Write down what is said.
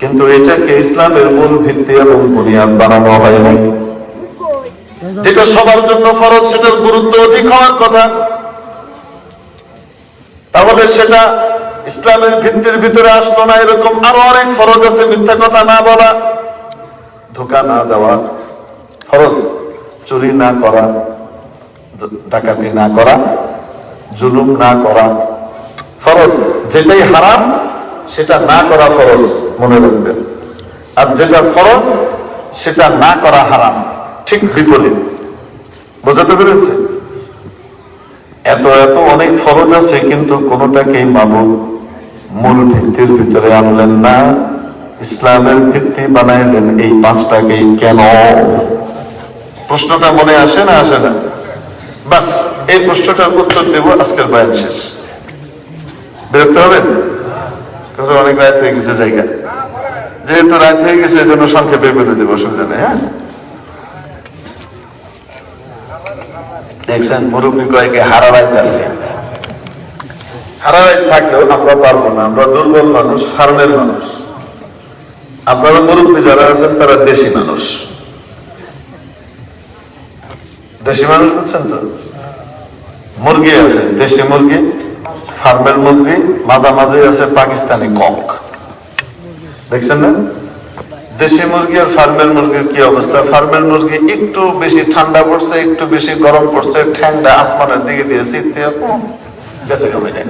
কিন্তু এটাকে ইসলামের মূল ভিত্তি এবং বুনিয়াদ বানানো হয়নি যেটা সবার জন্য ফরজ, সেটার গুরুত্ব অধিক হওয়ার কথা। তাহলে সেটা ইসলামের ভিত্তির ভিতরে আসলো না, এরকম আরও অনেক ফরজ আছে, মিথ্যা কথা না বলা। ধোকা না দেওয়া, ফরজ, চুরি না করা, ডাকাতি না করা, জুলুম না করা, ফরজ। যেটাই হারাম, সেটা না করা ফরজ। মনে রাখবেন। আর যেটা ফরজ, সেটা না করা হারাম। ঠিক বিপরীত। বোঝাতে পেরেছে এত এত অনেক ফরজ আছে, কিন্তু কোনোটাকেই মাবুদ মূল ভিত্তির ভিতরে আনলেন না। ইসলামের ভিত্তি বানাইলেন এই পাঁচটাকেই কেন? প্রশ্নটা মনে আসে না আসে না? বাস, এই প্রশ্নটার উত্তর দেব আজকের বয়ান শেষ। বিরক্ত হবেন? কারণ অনেক রাত হয়ে গেছে জায়গা। যেহেতু রাত হয়ে গেছে এই জন্য সংক্ষেপে বলে দেবো, অসুবিধা হ্যাঁ? দেখছেন, মুরব্বী কয়েকে হারা রাইতে আছে হারা রাইত থাকলেও আমরা পারব না, আমরা দুর্বল মানুষ হারনের মানুষ। আপনারা মুরব্বী যারা আছেন, তারা দেশি মানুষ। দেশি মানুষ বুঝছেন তো? মুরগি আছে, দেশি মুরগি, ফার্মের মুরগি, মাঝামাঝি আছে পাকিস্তানি কক। দেখছেন না? দেশি মুরগি আর ফার্মের মুরগির কি অবস্থা? ফার্মের মুরগি একটু বেশি ঠান্ডা পড়ছে, একটু বেশি গরম পড়ছে ঠান্ডা আসমানের দিকে দিয়ে শীত দিয়ে গেছে কমে যায়